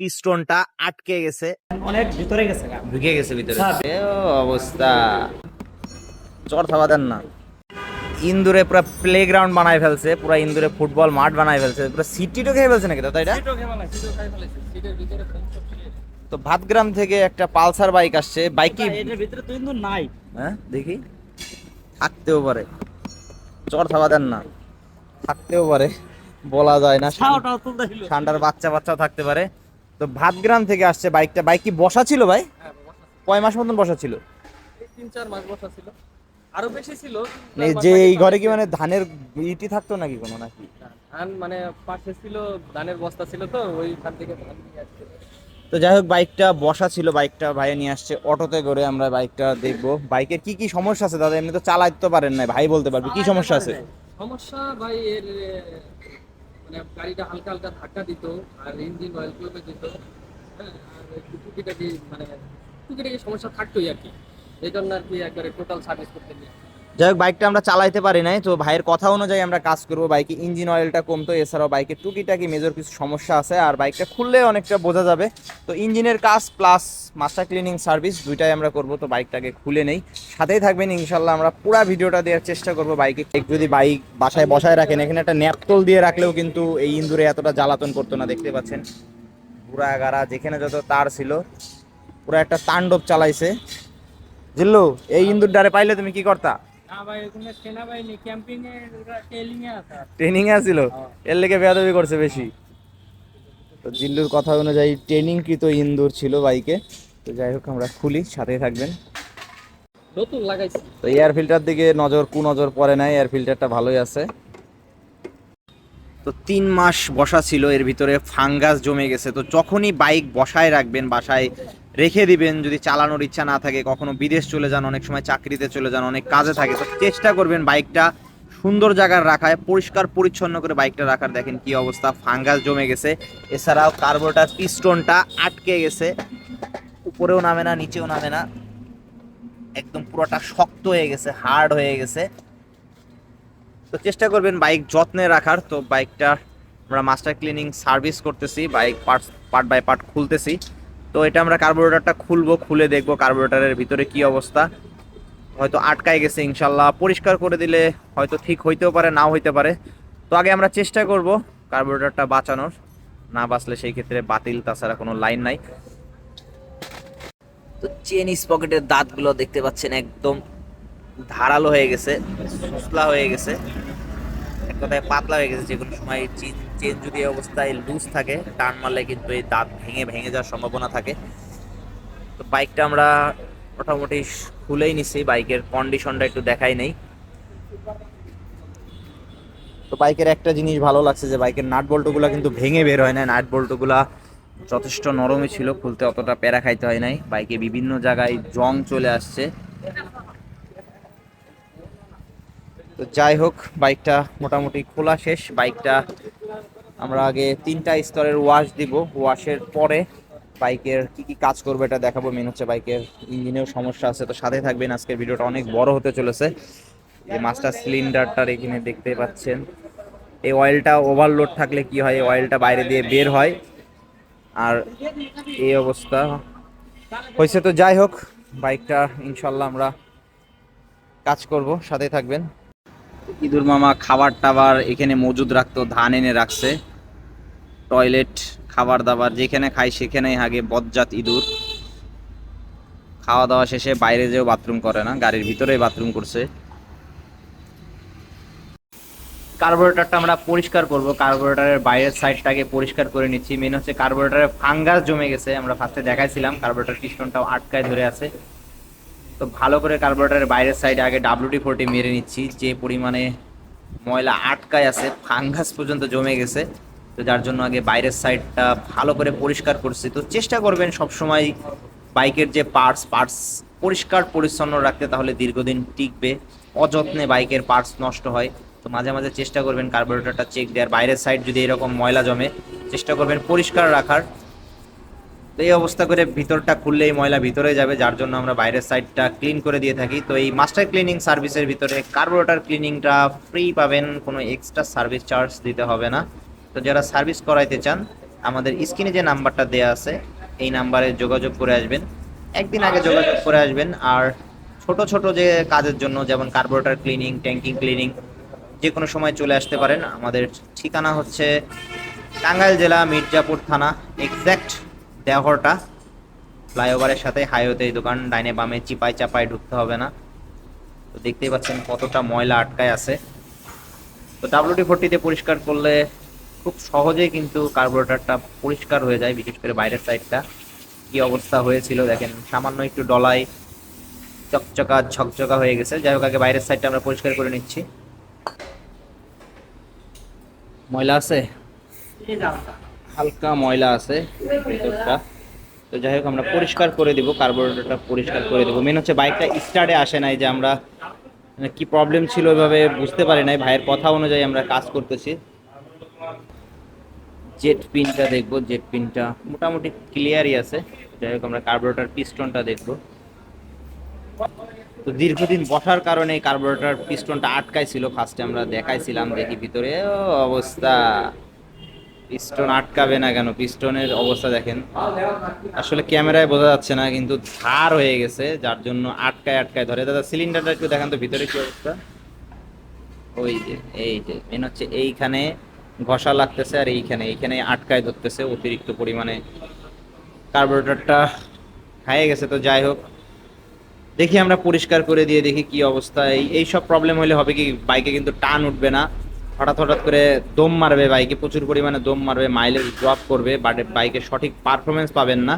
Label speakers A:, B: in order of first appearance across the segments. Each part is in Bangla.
A: পিস্টনটা আটকে গেছে।
B: অনেক ভিতরে গেছে
A: ঢুকে গেছে ভিতরে।
B: হ্যাঁ।
A: অবস্থা। চর থাবা দেন না। ইন্দুরে পুরো প্লে গ্রাউন্ড বানায় ফেলছে পুরো ইন্দুরে ফুটবল মাঠ বানায় ফেলছে পুরো সিটিটা খেয়ে ফেলছে নাকি দাদা এটা তো ভাতগ্রাম থেকে একটা পালসার বাইক আসছে বাইক কি
B: এটার ভিতরে তো কিন্তু নাই।
A: হ্যাঁ দেখি। থাকতেও পারে। চর থাবা দেন না। থাকতেও পারে। বলা যায় না ঠান্ডার বাচ্চা বাচ্চাও থাকতে পারে। তো ভাতগ্রাম থেকে আসছে বাইকটা। বাইক কি বসা ছিল ভাই? কয় মাস মতন বসা ছিল?
C: তিন চার মাস বসা ছিল। আরও বেশি ছিল
A: যে এই ঘরে কি মানে ধানের ইটি থাকতো নাকি কোনো নাকি?
C: ধান মানে পাশে ছিল ধানের বস্তা ছিল তো ওইখান থেকে ধান নিয়ে আসছে।
A: তো যাই হোক বাইকটা বসা ছিল বাইকটা ভাই নিয়ে আসছে অটোতে করে আমরা বাইকটা দেখব। বাইকের কি কি সমস্যা আছে? দাদা এমনি তো চালাতে তো পারেন না ভাই বলতে পারবে কি সমস্যা আছে?
C: সমস্যা ভাই এর মানে গাড়িটা হালকা হালকা ধাক্কা দিত, আর ইঞ্জিন অয়েল কমে দিত হ্যাঁ আর টুকিটাকি মানে টুকিটাকি সমস্যা থাকতোই আর কি। এই জন্য আর কি একবারে টোটাল সার্ভিস করতে নিয়ে
A: যাই হোক বাইকটা আমরা চালাইতে পারি নাই, তো ভাইয়ের কথা অনুযায়ী আমরা কাজ করব। বাইকে ইঞ্জিন অয়েলটা কমতো এছাড়াও বাইকের টুকিটাকি মেজর কিছু সমস্যা আছে, আর বাইকটা খুললে অনেকটা বোঝা যাবে। তো ইঞ্জিনের কাজ প্লাস মাস্টার ক্লিনিং সার্ভিস দুইটাই আমরা করব, তো বাইকটাকে খুলে নেই। সাথেই থাকবেন, ইনশাল্লাহ আমরা পুরো ভিডিওটা দেওয়ার চেষ্টা করব বাইকে যদি বাইক বাসায় বসায় রাখেন, এখানে একটা ন্যাপতল দিয়ে রাখলেও কিন্তু এই ইন্দুরে এতটা জ্বালাতন করতো না, দেখতে পাচ্ছেন। পুরা গাড়া, যেখানে যত তার ছিল, পুরো একটা তাণ্ডব চালাইছে। জিল্লু, এই ইন্দুর ডারে পাইলে তুমি কি করতা?
B: ট্রেনিং এ
A: আছিল এর লেগে বেয়াদবি করছে বেশি। তো জিল্লুর কথা অনুযায়ী ট্রেনিং কৃত ইন্দুর ছিল বাইকে। তো যাই হোক আমরা খুলি সাথেই থাকবেন।
C: নতুন লাগাইছি।
A: তো এয়ার ফিল্টার দিকে নজর কু নজর পড়ে নাই এয়ার ফিল্টারটা ভালোই আছে। তো তিন মাস বসা ছিল এর ভিতরে ফাঙ্গাস জমে গেছে। তো যখনই বাইক বসায় রাখবেন বাসায় রেখে দিবেন, যদি চালানোর ইচ্ছা না থাকে, কখনো বিদেশ চলে যান, অনেক সময় চাকরিতে চলে যান, অনেক কাজে থাকে, তো চেষ্টা করবেন বাইকটা সুন্দর জায়গায় রাখায় পরিষ্কার, পরিচ্ছন্ন করে বাইকটা রাখার। দেখেন কি অবস্থা, ফাঙ্গাস জমে গেছে। এছাড়াও কার্বোটার পিস্টনটা আটকে গেছে। উপরেও নামে না, নিচেও নামে না। একদম পুরোটা শক্ত হয়ে গেছে, হার্ড হয়ে গেছে। তো চেষ্টা করবেন বাইক যত্নে রাখার। তো বাইকটা আমরা মাস্টার ক্লিনিং সার্ভিস করতেছি, bike parts part by part খুলতেছি। তো এটা আমরা কার্বোরেটরটা খুলবো, খুলে দেখব কার্বোরেটরের ভিতরে কি অবস্থা। হয়তো আটকায় গেছে ইনশাল্লাহ, পরিষ্কার করে দিলে হয়তো ঠিক হইতেও পারে, নাও হইতে পারে। তো আগে আমরা চেষ্টা করব কার্বোরেটরটা বাঁচানোর, না বাঁচলে সেই ক্ষেত্রে বাতিল, তাছাড়া কোনো লাইন নাই। তো চেন পকেটের দাঁতগুলো দেখতে পাচ্ছেন একদম ধারালো হয়ে গেছে সুসলা হয়ে গেছে। এক কথায় পাতলা হয়ে গেছে যে কোনো সময় চেন চেন যদি অবস্থায় লুজ থাকে, টান মারলে কিন্তু এই দাঁত ভেঙে ভেঙে যাওয়ার সম্ভাবনা থাকে। তো বাইকটা আমরা মোটামুটি খুলেই নিছি বাইকের কন্ডিশনটা একটু দেখাই নেই। তো বাইকের একটা জিনিস ভালো লাগছে যে বাইকের নাট বল্টুগুলো কিন্তু ভেঙে বের হয় না নাট বল্টুগুলা যথেষ্ট নরমই ছিল, খুলতে অতটা প্যারা খাইতে হয় নাই। বাইকে বিভিন্ন জায়গায় জং চলে আসছে। তো যাই হোক বাইকটা মোটামুটি খোলা শেষ। বাইকটা আমরা আগে তিনটা স্তরের ওয়াশ দিব। ওয়াশের পরে বাইকের কি কি কাজ করবে এটা দেখাবো। মেন হচ্ছে বাইকের ইঞ্জিনেও সমস্যা আছে। তো সাথে থাকবেন। আজকের ভিডিওটা অনেক বড় হতে চলেছে। যে মাস্টার সিলিন্ডারটার এখানে দেখতে পাচ্ছেন। এই অয়েলটা ওভারলোড থাকলে কি হয়? অয়েলটা বাইরে দিয়ে বের হয়। আর এই অবস্থা হয়েছে। তো যাই হোক, বাইকটা ইনশাল্লাহ আমরা কাজ করব। সাথে থাকবেন। ইঁদুর মামা খাবার টাবার এখানে মজুদ রাখতো, ধান এনে রাখছে। টয়লেট, খাবার দাবার যেখানে খাই সেখানেই আগে বজ্জাত ইঁদুর। খাওয়া দাওয়া শেষে বাইরে যেও বাথরুম করে না, গাড়ির ভিতরেই বাথরুম করছে। কার্বোরেটরটা আমরা পরিষ্কার করব, কার্বোরেটরের বাইরের সাইডটাকে পরিষ্কার করে নিচ্ছি। মেন হচ্ছে কার্বোরেটরে ফাঙ্গাস জমে গেছে, আমরা ফার্স্টে দেখাইছিলাম, কার্বোরেটর পিস্টনটাও আটকায় ধরে আছে। তো ভালো করে কার্বোরেটরের বাইরের সাইডে আগে ডাব্লিউডি ফোরটি মেরে নিচ্ছি। যে পরিমাণে ময়লা আটকায় আছে ফাঙ্গাস পর্যন্ত জমে গেছে, তো যার জন্য আগে বাইরের সাইডটা ভালো করে পরিষ্কার করছি। তো চেষ্টা করবেন সবসময় বাইকের যে পার্টস পার্টস পরিষ্কার, পরিচ্ছন্ন রাখতে, তাহলে দীর্ঘদিন টিকবে। অযত্নে বাইকের পার্টস নষ্ট হয়। তো মাঝে মাঝে চেষ্টা করবেন কার্বোরেটরটা চেক দেওয়ার। বাইরের সাইড যদি এরকম ময়লা জমে, চেষ্টা করবেন পরিষ্কার রাখার। তো এই অবস্থা করে ভিতরটা খুললেই ময়লা ভিতরে যাবে, যার জন্য আমরা বাইরের সাইডটা ক্লিন করে দিয়ে থাকি। তো এই মাস্টার ক্লিনিং সার্ভিসের ভিতরে কার্বোরেটর ক্লিনিংটা ফ্রি পাবেন, কোনো এক্সট্রা সার্ভিস চার্জ দিতে হবে না। তো যারা সার্ভিস করাইতে চান, আমাদের স্ক্রিনে যে নাম্বারটা দেওয়া আছে, এই নাম্বারে যোগাযোগ করে আসবেন। একদিন আগে যোগাযোগ করে আসবেন, আর ছোট ছোট যে কাজের জন্য, যেমন কার্বোরেটর ক্লিনিং ট্যাঙ্কিং ক্লিনিং যে কোনো সময় চলে আসতে পারেন। আমাদের ঠিকানা হচ্ছে টাঙ্গাইল জেলা মির্জাপুর থানা এক্স্যাক্ট দেহরটা ফ্লাইওভারের সাথে হাইওয়েতে এই দোকান, ডাইনে বামে চিপাই চাপায় ঢুকতে হবে না। তো দেখতেই পাচ্ছেন কতটা ময়লা আটকায় আছে। তো ডাব্লিউডি ফোরটিতে পরিষ্কার করলে খুব সহজেই কিন্তু কার্বোরেটরটা পরিষ্কার হয়ে যায়, বিশেষ করে বাইরের সাইডটা। কি অবস্থা হয়েছিল দেখেন, সামান্য একটু ডলাই চকচকা, ঝকঝকা হয়ে গেছে। যাই হোক, আগে বাইরের সাইডটা আমরা পরিষ্কার করে নিচ্ছি। ময়লা আছে? হালকা ময়লা আছে ভেতরটা। তো যাই হোক, আমরা পরিষ্কার করে দিব কার্বোরেটরটা পরিষ্কার করে দেবো। মেন হচ্ছে বাইকটা স্টার্টে আসে নাই যে আমরা মানে কি প্রবলেম ছিল ওইভাবে বুঝতে পারি নাই। ভাইয়ের কথা অনুযায়ী আমরা কাজ করতেছি। জেট পিনটা দেখব জেট পিনটা মোটামুটি ক্লিয়ারই আছে। যাই হোক, আমরা কার্বোরেটর পিস্টনটা দেখব। তো দীর্ঘদিন বসার কারণে কার্বোরেটর পিস্টনটা আটকাই ছিল ফার্স্টে আমরা দেখাইছিলাম, দেখি ভিতরে অবস্থা। পিস্টন আটকাবে না কেন? পিস্টনের অবস্থা দেখেন। আসলে ক্যামেরায় বোঝা যাচ্ছে না, কিন্তু ধার হয়ে গেছে, যার জন্য আটকায় আটকায় ধরে। দাদা, সিলিন্ডারটা একটু দেখান তো, ভিতরে কি অবস্থা? ওই যে, এই যে মেন হচ্ছে এইখানে ঘষা লাগতেছে আর এইখানে। এইখানে আটকায় ধরতেছে অতিরিক্ত পরিমাণে। কার্বোরেটরটা খাইয়ে গেছে, তো যাই হোক। দেখি আমরা পরিষ্কার করে দিয়ে দেখি কি অবস্থা। এই এই সব প্রবলেম হলে হবে কি? বাইকে কিন্তু টান উঠবে না। হঠাৎ হঠাৎ করে দম মারবে বাইকে প্রচুর পরিমাণে দম মারবে মাইলেজ ড্রপ করবে বাট বাইকের সঠিক পারফরমেন্স পাবেন না।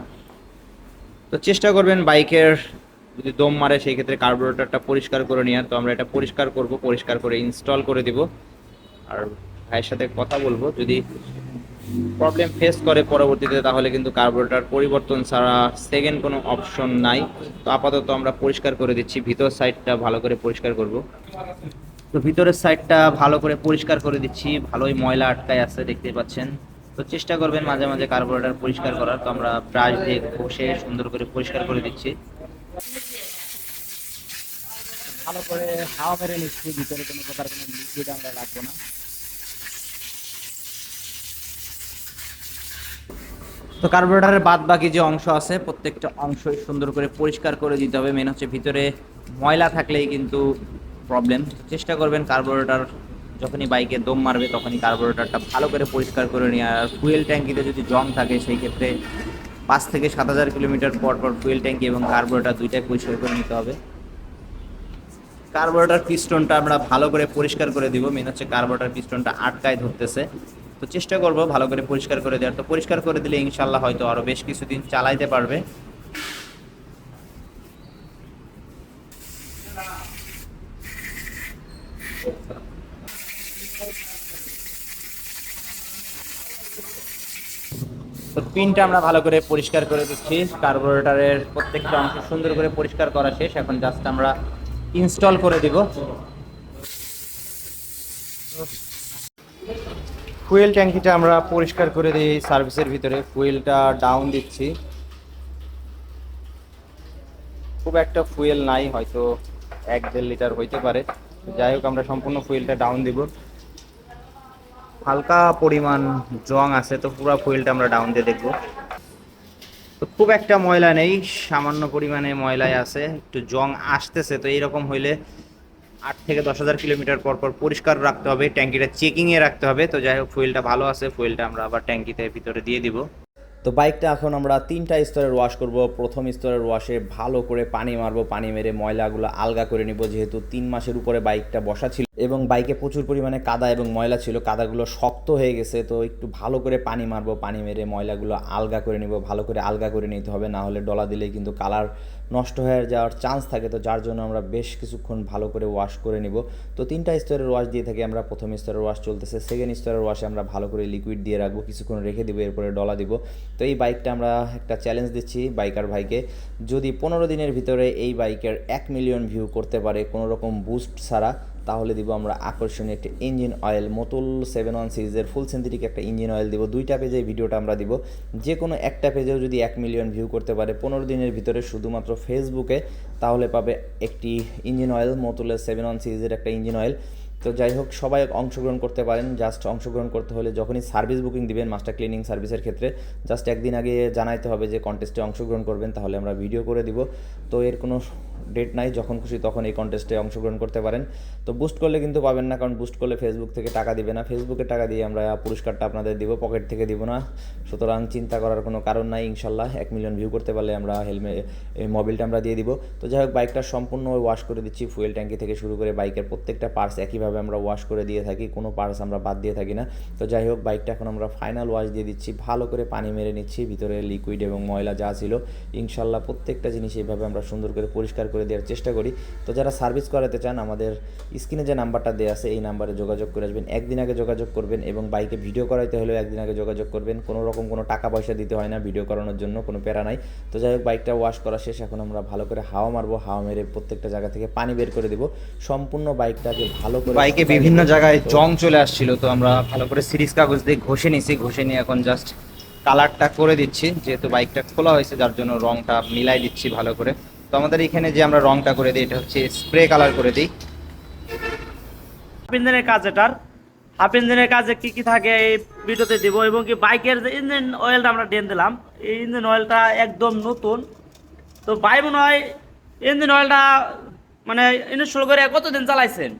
A: তো চেষ্টা করবেন বাইকের যদি দম মারে, সেই ক্ষেত্রে কার্বোরেটরটা পরিষ্কার করে নেওয়ার। তো আমরা এটা পরিষ্কার করব, পরিষ্কার করে ইনস্টল করে দিব। আর ভাইয়ের সাথে কথা বলব, যদি প্রবলেম ফেস করে পরবর্তীতে, তাহলে কিন্তু কার্বোরেটর পরিবর্তন ছাড়া সেকেন্ড কোনো অপশন নাই। তো আপাতত আমরা পরিষ্কার করে দিচ্ছি, ভিতর সাইডটা ভালো করে পরিষ্কার করব। তো ভিতরের সাইডটা ভালো করে পরিষ্কার করে দিচ্ছি। ভালোই ময়লা আটকায় আছে দেখতে পাচ্ছেন। তো চেষ্টা করবেন মাঝে মাঝে কার্বোরেটর পরিষ্কার করার। তো আমরা ব্রাশ দিয়ে ঘষে সুন্দর করে পরিষ্কার করে দিচ্ছি। ভালো করে হাওয়া মেরে নিচ্ছি ভিতরে কোনো প্রকার কোনো লিকুইড আমরা রাখব না। তো কার্বোরেটরের বাদ বাকি যে অংশ আছে প্রত্যেকটা অংশই সুন্দর করে পরিষ্কার করে দিতে হবে। মেন হচ্ছে ভিতরে ময়লা থাকলেই কিন্তু প্রবলেম চেষ্টা করবেন কার্বোরেটর যখনই বাইকে দম মারবে তখনই কার্বোরেটরটা ভালো করে পরিষ্কার করে নিয়ে, আর ফুয়েল ট্যাঙ্কিতে যদি জং থাকে সেই ক্ষেত্রে পাঁচ থেকে সাত হাজার কিলোমিটার পর পর ফুয়েল ট্যাঙ্কি এবং কার্বোরেটর দুইটাই পরিষ্কার করে নিতে হবে। কার্বোরেটর পিস্টনটা আমরা ভালো করে পরিষ্কার করে দিব মেন হচ্ছে কার্বোরেটর পিস্টনটা আটকায় ধরতেছে। তো চেষ্টা করব ভালো করে পরিষ্কার করে দেওয়ার। তো পরিষ্কার করে দিলে ইনশাল্লাহ হয়তো আরও বেশ কিছুদিন চালাইতে পারবে। পিনটা আমরা ভালো করে পরিষ্কার করে দিচ্ছি। কার্বোরেটারের প্রত্যেকটা অংশ সুন্দর করে পরিষ্কার করা শেষ। এখন জাস্ট আমরা ইনস্টল করে দিব। ফুয়েল ট্যাঙ্কিটা আমরা পরিষ্কার করে দিই সার্ভিসের ভিতরে। ফুয়েলটা ডাউন দিচ্ছি। খুব একটা ফুয়েল নাই, হয়তো এক দেড় লিটার হইতে পারে। যাই হোক, আমরা সম্পূর্ণ ফুয়েলটা ডাউন দিব। হালকা পরিমাণ জং আছে, তো পুরো ফুয়েলটা আমরা ডাউন দিয়ে দেখব। তো খুব একটা ময়লা নেই, সামান্য পরিমাণে ময়লায় আছে, একটু জং আসতেছে, তো এইরকম হইলে আট থেকে দশ হাজার কিলোমিটার পর পর পরিষ্কার রাখতে হবে, ট্যাঙ্কিটা চেকিংয়ে রাখতে হবে, তো যাই হোক ফুয়েলটা ভালো আছে ফুয়েলটা আমরা আবার ট্যাঙ্কিতে ভিতরে দিয়ে দিব।
D: তো বাইকটা এখন আমরা তিনটা স্তরের ওয়াশ করব, প্রথম স্তরের ওয়াশে ভালো করে পানি মারবো, পানি মেরে ময়লাগুলো আলগা করে নিব, যেহেতু তিন মাসের উপরে বাইকটা বসা ছিল। এবং বাইকে প্রচুর পরিমাণে কাদা এবং ময়লা ছিল, কাদাগুলো শক্ত হয়ে গেছে, তো একটু ভালো করে পানি মারবো, পানি মেরে ময়লাগুলো আলগা করে নিব, ভালো করে আলগা করে নিতে হবে, না হলে ডলা দিলেই কিন্তু কালার নষ্ট হয়ে যাওয়ার চান্স থাকে, তো যার জন্য আমরা বেশ কিছুক্ষণ ভালো করে ওয়াশ করে নিব। তো তিনটা স্তরের ওয়াশ দিয়ে থাকি আমরা, প্রথম স্তরের ওয়াশ চলতেছে সেকেন্ড স্তরের ওয়াশে আমরা ভালো করে লিকুইড দিয়ে রাখব, কিছুক্ষণ রেখে দিব, এরপরে ডলা দিব। তো এই বাইকটা আমরা একটা চ্যালেঞ্জ দিচ্ছি বাইকার ভাইকে, যদি পনেরো দিনের ভিতরে এই বাইকের এক মিলিয়ন ভিউ করতে পারে কোনো রকম বুস্ট ছাড়া তাহলে দিব আমরা আকর্ষণীয় একটা engine oil Motul seven one সিরিজের ফুল সিনথেটিক একটা ইঞ্জিন অয়েল দিব। দুইটা পেজে ভিডিওটা আমরা দিব। যে কোনো একটা পেজেও যদি এক মিলিয়ন ভিউ করতে পারে, পনেরো দিনের ভিতরে শুধুমাত্র ফেসবুকে তাহলে পাবে একটি ইঞ্জিন অয়েল মোতুলের সেভেন ওয়ান সিরিজের একটা ইঞ্জিন অয়েল তো যাই হোক, সবাই অংশগ্রহণ করতে পারেন। জাস্ট অংশগ্রহণ করতে হলে যখনই সার্ভিস বুকিং দিবেন মাস্টার ক্লিনিং সার্ভিসের ক্ষেত্রে জাস্ট একদিন আগে জানাইতে হবে যে কন্টেস্টে অংশগ্রহণ করবেন, তাহলে আমরা ভিডিও করে দিব। তো এর কোনো ডেট নাই, যখন খুশি তখন এই কন্টেস্টে অংশগ্রহণ করতে পারেন। তো বুস্ট করলে কিন্তু পাবেন না, কারণ বুস্ট করলে ফেসবুক থেকে টাকা দিবে না। ফেসবুকে টাকা দিয়ে আমরা পুরস্কারটা আপনাদের দিব পকেট থেকে দিব না। সুতরাং চিন্তা করার কোনো কারণ নাই, ইনশাল্লাহ। এক মিলিয়ন ভিউ করতে পারলে আমরা হেলমেট এই মোবিলটা আমরা দিয়ে দিব। তো যাই হোক বাইকটা সম্পূর্ণ ওয়াশ করে দিচ্ছি ফুয়েল ট্যাঙ্কি থেকে শুরু করে বাইকের প্রত্যেকটা পার্টস একইভাবে আমরা ওয়াশ করে দিয়ে থাকি, কোনো পার্টস আমরা বাদ দিয়ে থাকি না। তো যাই হোক বাইকটা এখন আমরা ফাইনাল ওয়াশ দিয়ে দিচ্ছি, ভালো করে পানি মেরে নিচ্ছি, ভিতরে লিকুইড এবং ময়লা যা ছিল। ইনশাল্লাহ প্রত্যেকটা জিনিস এইভাবে আমরা সুন্দর করে পরিষ্কার করে দেওয়ার চেষ্টা করি। তো যারা সার্ভিস করাতে চান আমাদের স্ক্রিনে যে নাম্বারটা দেওয়া আছে এই নাম্বারে যোগাযোগ করে আসবেন। একদিন আগে যোগাযোগ করবেন এবং বাইকে ভিডিও করাইতে হলেও একদিন আগে যোগাযোগ করবেন। কোনো রকম কোনো টাকা পয়সা দিতে হয় না ভিডিও করানোর জন্য কোনো প্যারা নাই। তো যাই হোক বাইকটা ওয়াশ করা শেষ। এখন আমরা ভালো করে হাওয়া মারবো। হাওয়া মেরে প্রত্যেকটা জায়গা থেকে পানি বের করে দিব। সম্পূর্ণ বাইকটাকে ভালো করে
A: বাইকে বিভিন্ন জায়গায় জং চলে আসছিল। তো আমরা ভালো করে সিরিজ কাগজ দিয়ে ঘষে নিছি। ঘষে নিয়ে এখন জাস্ট কালারটা করে দিচ্ছি। যেহেতু বাইকটা খোলা হয়েছে যার জন্য রংটা মিলাই দিচ্ছি ভালো করে। তো আমাদের এখানে যে আমরা রংটা করে দিই, এটা হচ্ছে স্প্রে কালার করে দিই।
E: হাফ ইঞ্জিনের কাজ এটার। হাফ ইঞ্জিনের কাজে কি কি থাকে এই ভিডিওতে দিব, এবং কি বাইকের যে ইঞ্জিন অয়েলটা আমরা ডেন দিলাম, এই ইঞ্জিন অয়েলটা একদম নতুন। তো ভাই মনে হয় ইঞ্জিন অয়েলটা মানে ইনস্টল করে কতদিন চালাইছেন?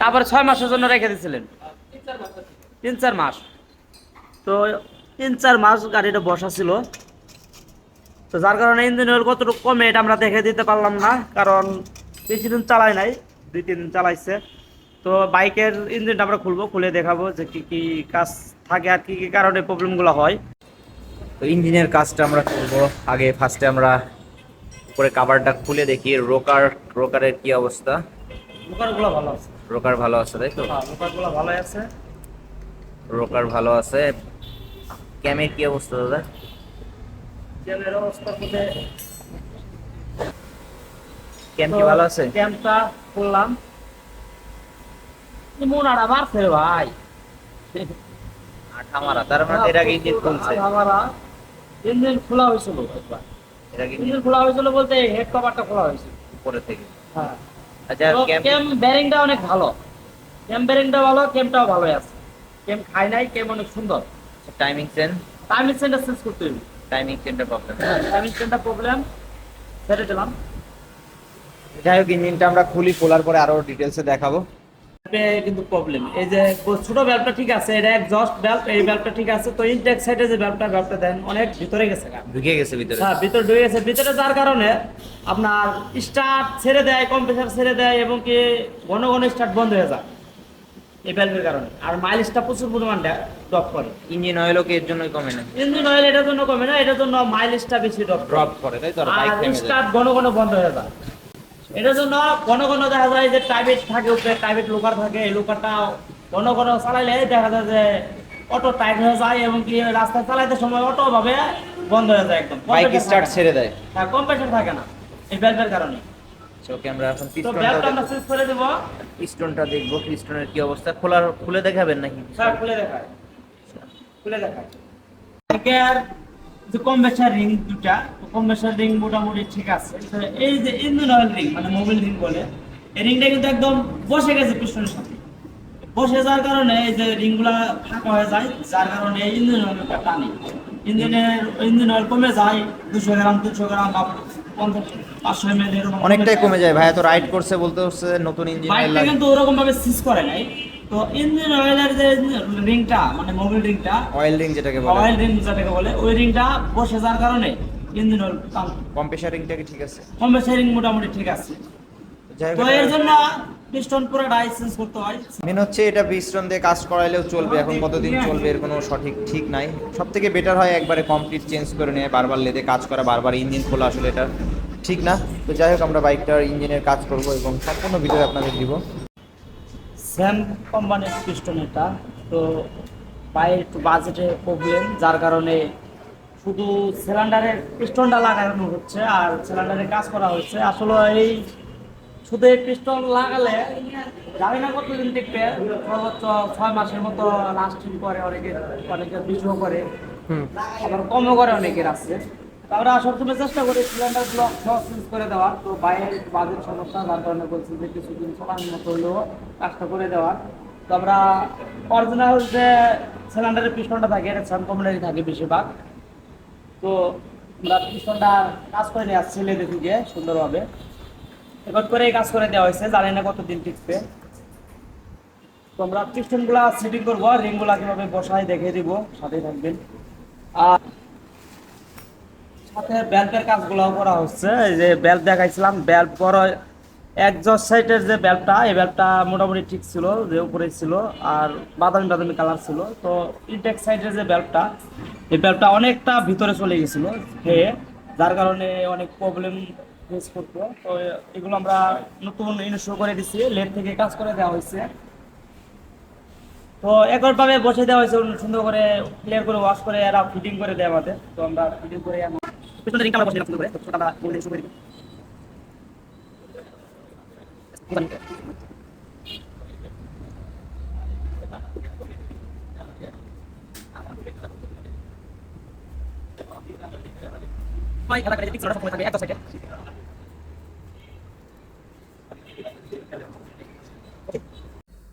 C: তারপরে
E: ছয় মাসের জন্য রেখে দিয়েছিলেন।
C: তিন চার মাস।
E: তো তিন চার মাস গাড়িটা বসা ছিল। তো যার কারণে ইঞ্জিন অয়েল কতটুকু কমে এটা আমরা দেখে দিতে পারলাম না কারণ বেশি দিন চালাই নাই দুই তিন দিন চালাইছে। তো বাইকের ইঞ্জিনটা আমরা খুলবো খুলে দেখাবো যে কি কি কাজ থাকে আর কি কি কারণে প্রবলেমগুলো হয়।
A: তো ইঞ্জিনের কাজটা আমরা করব। আগে ফার্স্টে আমরা উপরে কাভারটা খুলে দেখি রোকার রোকারের কি অবস্থা?
E: লোকারগুলো ভালো আছে।
A: রোকার ভালো আছে তাই তো?
E: হ্যাঁ লোকারগুলো ভালো আছে।
A: রোকার ভালো আছে। ক্যামের কি অবস্থা দাদা?
E: ক্যামের অবস্থার মধ্যে
A: ক্যাম কি ভালো আছে?
E: ক্যাম্পটা মোনাটা মারছে ভাই।
A: তার মানে এর আগে ইঞ্জিন খুলছে।
E: ইঞ্জিন খোলা হয়েছিল একবার।
A: এর আগে
E: ইঞ্জিন খোলা হয়েছিল বলতে হেড কভারটা খোলা হয়েছিল
A: উপরে থেকে।
E: হ্যাঁ।
A: আচ্ছা ক্যাম
E: ক্যাম ব্যারিংটা অনেক ভালো। ক্যাম ব্যারিংটা ভালো ক্যামটাও ভালো আছে। ক্যাম খাই নাই ক্যাম অনেক সুন্দর।
A: Timing chain
E: timing center change করতে হবে।
A: টাইমিং চেনটা প্রবলেম
E: টাইমিং সেন্টার প্রবলেম সেটা দিলাম।
A: যাই হোক ইঞ্জিনটা আমরা খুলি খোলার পরে আরও ডিটেলসে দেখাবো।
E: কিন্তু প্রবলেম এই যে ছোট ভ্যালভটা ঠিক আছে এটা এক্সস্ট ভ্যালভ এই ভ্যালভটা ঠিক আছে তো ইনটেক সাইডে যে ভ্যালভটা ভ্যালভটা দেন অনেক ভিতরে গেছে
A: ঢুকে গেছে ভিতরে।
E: হ্যাঁ ভিতরে ঢুকে গেছে। ভিতরে যার কারণে আপনার স্টার্ট ছেড়ে দেয় কম্প্রেসার ছেড়ে দেয় এবং কি ঘন ঘন স্টার্ট বন্ধ হয়ে যায়। এই ভ্যালভের কারণে। আর মাইলেজটা প্রচুর পরিমাণ। ড্রপ করে।
A: ইঞ্জিন অয়েলও কি এর জন্যই কমে না
E: ইঞ্জিন অয়েল এটার জন্য কমে না এটার জন্য মাইলেজটা বেশি ড্রপ
A: ড্রপ করে তাই তো? বাইক
E: স্টার্ট ঘন ঘন বন্ধ হয়ে যায়। এটার জন্য ঘন ঘন দেখা যায় যে থাকে উপরে লোকার থাকে এই লোকারটা ঘন ঘন চালাইলে দেখা যায় যে অটো টাইট হয়ে যায় এবং কি রাস্তায় চালাইতে সময় অটো ভাবে বন্ধ হয়ে যায় একদম।
A: Bike start. ছেড়ে দেয়।
E: হ্যাঁ থাকে না এই ভ্যালভের কারণে।
A: ওকে আমরা এখন
E: তো আমরা
A: পিস্টনটা
E: করে দেবো।
A: পিস্টনটা দেখব পিস্টনের কি অবস্থা? খোলার খুলে দেখাবেন নাকি?
E: স্যার খুলে দেখায়। খুলে দেখায়। এর যে কম্প্রেসার রিং দুটা কম্প্রেসার রিং মোটামুটি ঠিক আছে। এই যে ইঞ্জিন অয়েল রিং মানে মোবিল রিং বলে এই রিংটা কিন্তু একদম বসে গেছে পিস্টনের সাথে। বসে যাওয়ার কারণে এই যে রিংগুলা ফাঁকা হয়ে যায় যার কারণে ইঞ্জিন অয়েলটা টানে। ইঞ্জিনের ইঞ্জিন অয়েল কমে যায় দুশো গ্রাম তিনশো গ্রাম বা পাঁচশো এম এল
A: অনেকটাই কমে যায়। ভাইয়া তো রাইড করছে বলতে হচ্ছে নতুন ইঞ্জিন
E: কিন্তু ওরকম ভাবে সিজ করে নাই। তো ইঞ্জিন অয়েলের যে রিংটা মানে মোবিল রিংটা
A: অয়েল রিং যেটাকে বলে।
E: অয়েল রিং যেটাকে বলে ওই রিংটা বসে যাওয়ার কারণে ইঞ্জিন অয়েল
A: কম্প্রেসার রিংটা কি ঠিক আছে?
E: কম্প্রেসার রিং মোটামুটি ঠিক আছে। তো এর জন্য পিস্টন পুরো করতে হয়।
A: মেন হচ্ছে এটা পিস্টন দিয়ে কাজ করাইলেও চলবে এখন কতদিন চলবে এর কোনো সঠিক ঠিক নাই। সব থেকে বেটার হয় একবারে কমপ্লিট চেঞ্জ করে নিয়ে বারবার লেদে কাজ করা বারবার ইঞ্জিন খোলা আসলে এটা ঠিক না। তো যাই হোক আমরা বাইকটার ইঞ্জিনের কাজ করব এবং সম্পূর্ণ ভিডিও আপনাদের দিব।
E: স্যাম কোম্পানির পিস্টন এটা। তো পায়ে একটু বাজেটে প্রবলেম যার কারণে শুধু সিলিন্ডারের পিস্টনটা লাগানো হচ্ছে আর সিলিন্ডারে কাজ করা হচ্ছে আসলে এই শুধু এই পিস্টন লাগালে জানি না কতদিন টিকবে সর্বোচ্চ ছয় মাসের মতো লাস্টিং করে অনেকে অনেকে বিশও করে। আবার কমও করে অনেকের আছে। আমরা সবসময় চেষ্টা করি সিলিন্ডার সব চেঞ্জ করে দেওয়ার। তো বাইরের বাজেট সমস্যা, যার কারণে বলছি যে কিছুদিন চালানোর মতো হলেও কাজটা করে দেওয়ার। তো আমরা অরিজিনাল যে সিলিন্ডারের পিস্টনটা থাকে, এটা সান থাকে বেশিরভাগ। তো আমরা পিস্টনটা কাজ করে নিয়ে আসছি লেদে থেকে সুন্দরভাবে। এবার করে কাজ করে দেওয়া হয়েছে, জানি না কতদিন টিকবে। তো আমরা পিস্টনগুলা সেটিং করব রিংগুলা কীভাবে বসাই দেখিয়ে দিব, সাথেই থাকবেন। আর সাথে বেল্টের কাজগুলোও করা হচ্ছে। যে বেল্ট দেখাইছিলাম বেল্ট বড় একজস সাইডের যে বেল্টটা এই বেল্টটা মোটামুটি ঠিক ছিল, যে উপরে ছিল, আর বাদামি বাদামি কালার ছিল। তো ইনটেক সাইডের যে বেল্টটা এই বেল্টটা অনেকটা ভিতরে চলে গেছিল খেয়ে যার কারণে অনেক প্রবলেম ফেস করতো। তো এগুলো আমরা নতুন ইনস্টল করে দিচ্ছি লেট থেকে কাজ করে দেওয়া হয়েছে। তো একবারভাবে বসে দেওয়া হয়েছে, সুন্দর করে ক্লিয়ার করে ওয়াশ করে, এরা ফিটিং করে দেয় আমাদের। তো আমরা ফিটিং করে পিছনে রিংটা আমরা বসে দিলাম সুন্দর করে তো সেটা আমরা বলে শুরু করে দিই ভাই খেলা করে পিছনে সময় থাকবে একটা সাইডে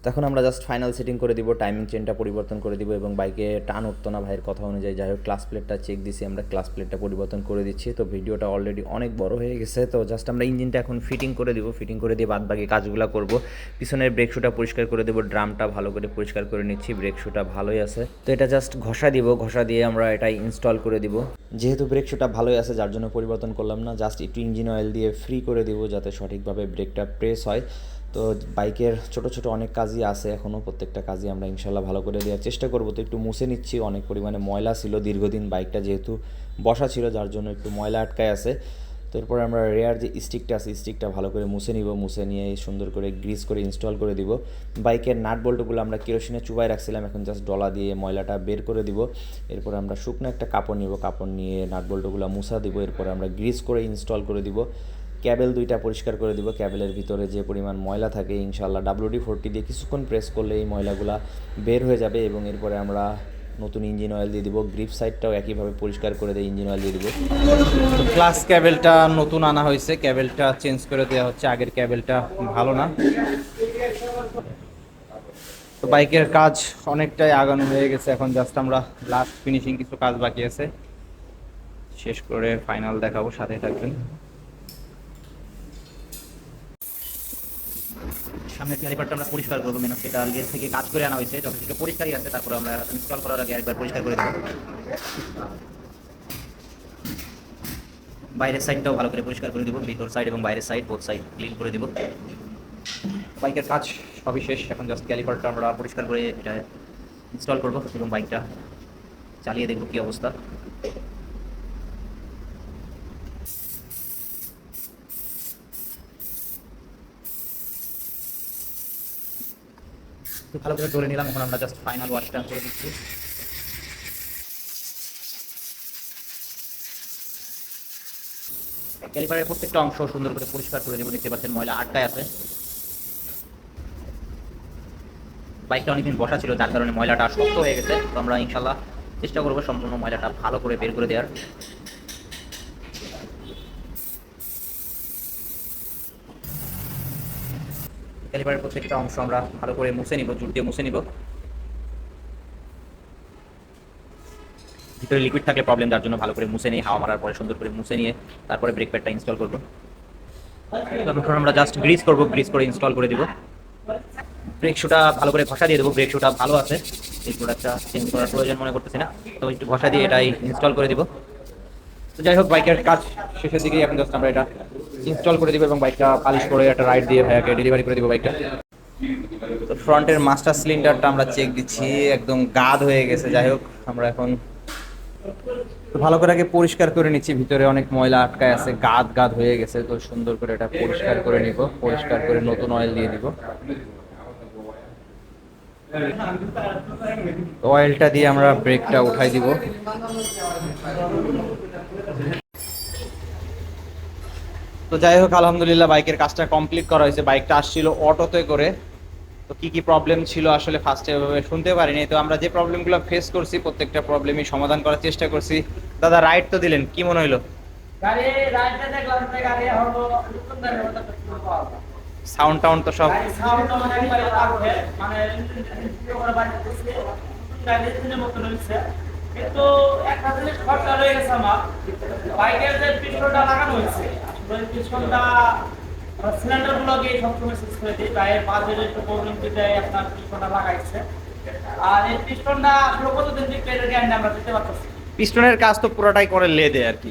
D: তখন আমরা জাস্ট ফাইনাল সেটিং করে দিব টাইমিং চেনটা পরিবর্তন করে দিব এবং বাইকে টান উঠতো না ভাইয়ের কথা অনুযায়ী। যাই হোক ক্লাস প্লেটটা চেক দিছি, আমরা ক্লাস প্লেটটা পরিবর্তন করে দিচ্ছি। তো ভিডিওটা অলরেডি অনেক বড় হয়ে গেছে, তো জাস্ট আমরা ইঞ্জিনটা এখন ফিটিং করে দিব ফিটিং করে দিয়ে বাদ বাকি কাজগুলো করব। পিছনের ব্রেক শুটা পরিষ্কার করে দেবো ড্রামটা ভালো করে পরিষ্কার করে নিচ্ছি ব্রেক শুটা ভালোই আছে। তো এটা জাস্ট ঘষা দিব, ঘষা দিয়ে আমরা এটা ইনস্টল করে দিব। যেহেতু ব্রেক শুটা ভালোই আছে, যার জন্য পরিবর্তন করলাম না জাস্ট একটু ইঞ্জিন অয়েল দিয়ে ফ্রি করে দিব, যাতে সঠিকভাবে ব্রেকটা প্রেস হয়। তো বাইকের ছোট ছোট অনেক কাজই আছে এখনও প্রত্যেকটা কাজই আমরা ইনশাল্লাহ ভালো করে দেওয়ার চেষ্টা করব। তো একটু মুছে নিচ্ছি, অনেক পরিমাণে ময়লা ছিল দীর্ঘদিন বাইকটা যেহেতু বসা ছিল, যার জন্য একটু ময়লা আটকায় আছে। তো এরপরে আমরা রেয়ার যে স্টিকটা আছে স্টিকটা ভালো করে মুছে নিব, মুছে নিয়ে সুন্দর করে গ্রিস করে ইনস্টল করে দিব। বাইকের নাট বল্টগুলো আমরা কেরোসিনে চুবাই রাখছিলাম, এখন জাস্ট ডলা দিয়ে ময়লাটা বের করে দিব। এরপর আমরা শুকনো একটা কাপড় নিব, কাপড় নিয়ে নাট বল্টগুলো মুছা দিব, এরপরে আমরা গ্রিস করে ইনস্টল করে দিব। ক্যাবেল দুইটা পরিষ্কার করে দিব। ক্যাবেলের ভিতরে যে পরিমাণ ময়লা থাকে ইনশাল্লাহ ডাব্লিউডি ফোরটি দিয়ে কিছুক্ষণ প্রেস করলে এই ময়লাগুলা বের হয়ে যাবে এবং এরপরে আমরা নতুন ইঞ্জিন অয়েল দিয়ে দিব। গ্রিপ সাইডটাও একইভাবে পরিষ্কার করে দিয়ে ইঞ্জিন অয়েল দিয়ে দিব।
A: ক্লাস ক্যাবেলটা নতুন আনা হয়েছে। ক্যাবেলটা চেঞ্জ করে দেওয়া হচ্ছে। আগের ক্যাবেলটা ভালো না। তো বাইকের কাজ অনেকটাই আগানো হয়ে গেছে। এখন জাস্ট আমরা লাস্ট ফিনিশিং কিছু কাজ বাকি আছে। শেষ করে ফাইনাল দেখাবো। সাথে থাকবেন। সামনের ক্যালিপারটা আমরা পরিষ্কার করব মেন সেটা আগে থেকে কাজ করে আনা হয়েছে, যথেষ্ট পরিষ্কারই আছে, তারপরে আমরা ইনস্টল করার আগে একবার পরিষ্কার করে দেবো। বাইরের সাইডটাও ভালো করে পরিষ্কার করে দেবো, ভিতর সাইড এবং বাইরের সাইড বোথ সাইড ক্লিন করে দেবো। বাইকের কাজ সবই শেষ, এখন জাস্ট ক্যালিপারটা আমরা পরিষ্কার করে এটা ইনস্টল করব এবং বাইকটা চালিয়ে দেখব কী অবস্থা। ভালো করে ধরে নিলাম, এখন আমরা জাস্ট ফাইনাল ওয়াশটা করে দিচ্ছি ক্যালিপারের প্রত্যেকটা অংশ সুন্দর করে পরিষ্কার করে দেবো দেখতে পাচ্ছেন ময়লা আটকায় আছে। বাইকটা অনেকদিন বসা ছিল, যার কারণে ময়লাটা শক্ত হয়ে গেছে। তো আমরা ইনশাল্লাহ চেষ্টা করব সম্পূর্ণ ময়লাটা ভালো করে বের করে দেওয়ার। ক্যালিপারের প্রত্যেকটা অংশ আমরা ভালো করে মুছে নিব জুট দিয়ে মুছে নিব। ভিতরে লিকুইড থাকলে প্রবলেম যার জন্য ভালো করে মুছে নিয়ে হাওয়া মারার পরে সুন্দর করে মুছে নিয়ে তারপরে ব্রেক প্যাডটা ইনস্টল করব। তারপর আমরা জাস্ট গ্রিস করব গ্রিস করে ইনস্টল করে দিব। ব্রেক শুটা ভালো করে ঘষা দিয়ে দেবো ব্রেক শুটা ভালো আছে। এই প্রোডাক্টটা চেঞ্জ করার প্রয়োজন মনে করতেছি না। তো একটু ঘষা দিয়ে এটাই ইনস্টল করে দিব। তো যাই হোক, বাইকের কাজ শেষের দিকে এখন জাস্ট আমরা এটা ইনস্টল করে দিব এবং বাইকটা পালিশ করে একটা রাইড দিয়ে ভাইয়াকে ডেলিভারি করে দিব বাইকটা তো ফ্রন্টের মাস্টার সিলিন্ডারটা আমরা চেক দিচ্ছি, একদম গাদ হয়ে গেছে, যাই হোক, আমরা এখন তো ভালো করে আগে পরিষ্কার করে নিচ্ছি, ভিতরে অনেক ময়লা আটকায় আছে গাদ গাদ হয়ে গেছে, তো সুন্দর করে এটা পরিষ্কার করে নিব, পরিষ্কার করে নতুন অয়েল দিয়ে দিব। অয়েলটা দিয়ে আমরা ব্রেকটা উঠাই দিব। তো যাই হোক আলহামদুলিল্লাহ বাইকের কাজটা কমপ্লিট করা হয়েছে। বাইকটা আসছিল অটোতে করে। তো কি কি প্রবলেম ছিল আসলে ফার্স্টে এভাবে শুনতে পারিনি। তো আমরা যে প্রবলেমগুলো ফেস করছি প্রত্যেকটা প্রবলেমই সমাধান করার চেষ্টা করছি। দাদা রাইড তো দিলেন কি মনে হইল? সাউন্ড টাউন্ড তো সব
E: মানে মানে কিন্তু একটা জিনিস খরচা রয়ে গেছে আমার। বাইকের যে লাগানো হয়েছে আসলে ওই পিস্টনটা সিলিন্ডার সবসময় শেষ করে দিই তাই বাজেট একটু প্রবলেম দিতে আপনার পিস্টনটা লাগাইছে আর এই পিস্টনটা আসলে কতদিন রিপেয়ারের গ্যারান্টি আমরা দিতে পারতেছি
A: পিস্টনের কাজ তো পুরোটাই করে লেদে আর কি।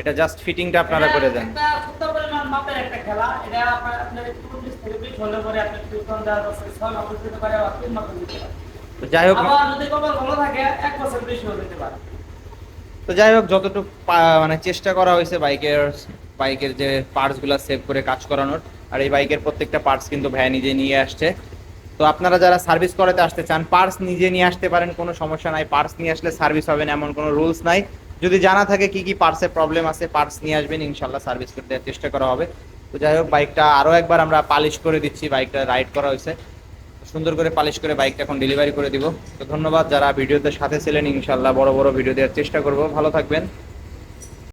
A: এটা জাস্ট ফিটিংটা আপনারা করে দেন।
E: একটা ছোট্ট পরিমাণ মাপের একটা খেলা। এটা আপনার আপনার একটু থেকে হলে পরে আপনি টিউশন দেওয়া যাচ্ছে ছয় মাস দিতে পারে বা তিন মাস দিতে পারে।
A: তো যাই হোক।
E: আবার যদি কপাল ভালো থাকে এক বছর বেশি হতে পারে।
A: তো যাই হোক যতটুকু মানে চেষ্টা করা হয়েছে বাইকের বাইকের যে পার্টসগুলো সেভ করে কাজ করানোর, আর এই বাইকের প্রত্যেকটা পার্টস কিন্তু ভাই নিজে নিয়ে আসছে। তো আপনারা যারা সার্ভিস করাতে আসতে চান, পার্টস নিজে নিয়ে আসতে পারেন, কোনো সমস্যা নাই। পার্টস নিয়ে আসলে সার্ভিস হবে না, এমন কোনো রুলস নাই। যদি জানা থাকে কি কি পার্টসের প্রবলেম আছে, পার্টস নিয়ে আসবেন, ইনশাল্লাহ সার্ভিস করে দেওয়ার চেষ্টা করা হবে। তো যাই হোক, বাইকটা আরও একবার আমরা পালিশ করে দিচ্ছি, বাইকটা রাইড করা হয়েছে। সুন্দর করে পালিশ করে বাইকটা এখন ডেলিভারি করে দিব। তো ধন্যবাদ, যারা ভিডিওতে সাথে ছিলেন, ইনশাল্লাহ বড় বড় ভিডিও দেওয়ার চেষ্টা করব। ভালো থাকবেন।